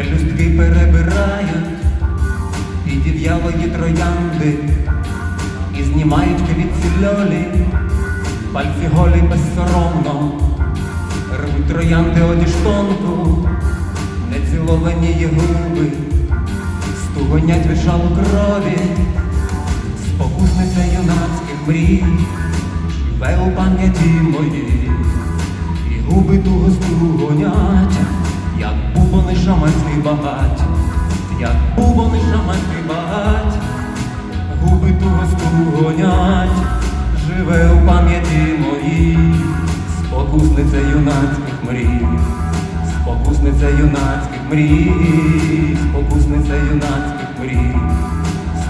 пелюстки перебирають і дів'ялої троянди, і знімають квітці льолі, пальці голі безсоромно, рвуть троянди одіштонку, неціловані її губи, стугонять від шалу крові, спокусниця юнацьких мрій, живе у пам'яті моїй, і губи туго стугонять шаманський багать, як бубони шаманський багать, губи туго стугонять, живе у пам'яті моїй, спокусниця юнацьких мрій, спокусниця юнацьких мрій, спокусниця юнацьких мрій,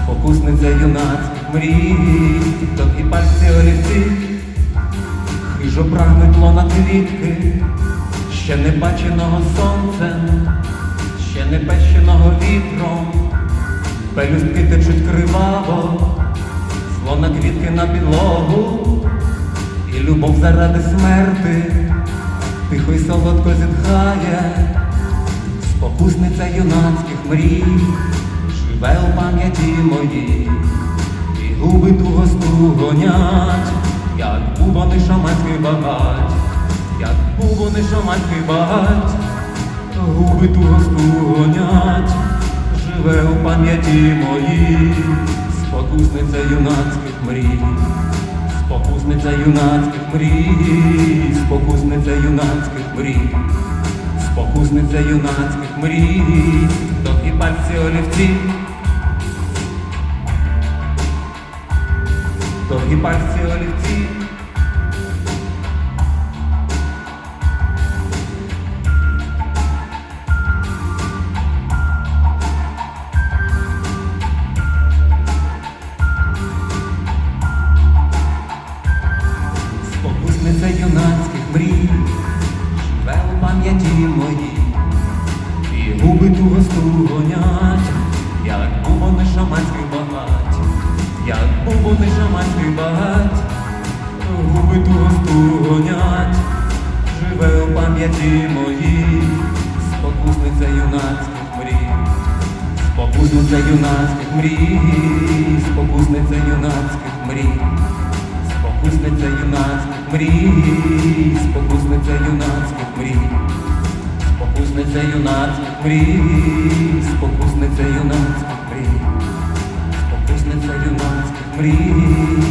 спокусниця юнацьких мрій, довгі пальці олівці, хижо прагнуть лона квітки, ще не баченого сонцем, ще не пещеного вітром, пелюстки течуть криваво, слона квітки на підлогу, і любов заради смерти, тихо й солодко зітхає, спокусниця юнацьких мрій, живе у пам'яті моїй, і губи туго стугонять, як бубони шаманський багать, як бубони шаманський багать, губи туго стугонять, живе у пам'яті моїй, спокусниця юнацьких мрій. Спокусниця юнацьких мрій, спокусниця юнацьких мрій, спокусниця юнацьких мрій, довгі пальці олівці, довгі пальці олівці. Спокусниця юнацьких мрій, живе у пам'яті моїй, і губи туго стугонять, як бубони шаманських багать, як бубони шаманських багать, губи туго стугонять, живе у пам'яті моїй, спокусниця юнацьких мрій спокусниця юнацьких мрій, спокусниця юнацьких мрій, спокусниця юнацьких мрій, спокусниця юнацьких мрій, спокусниця юнацьких мрій.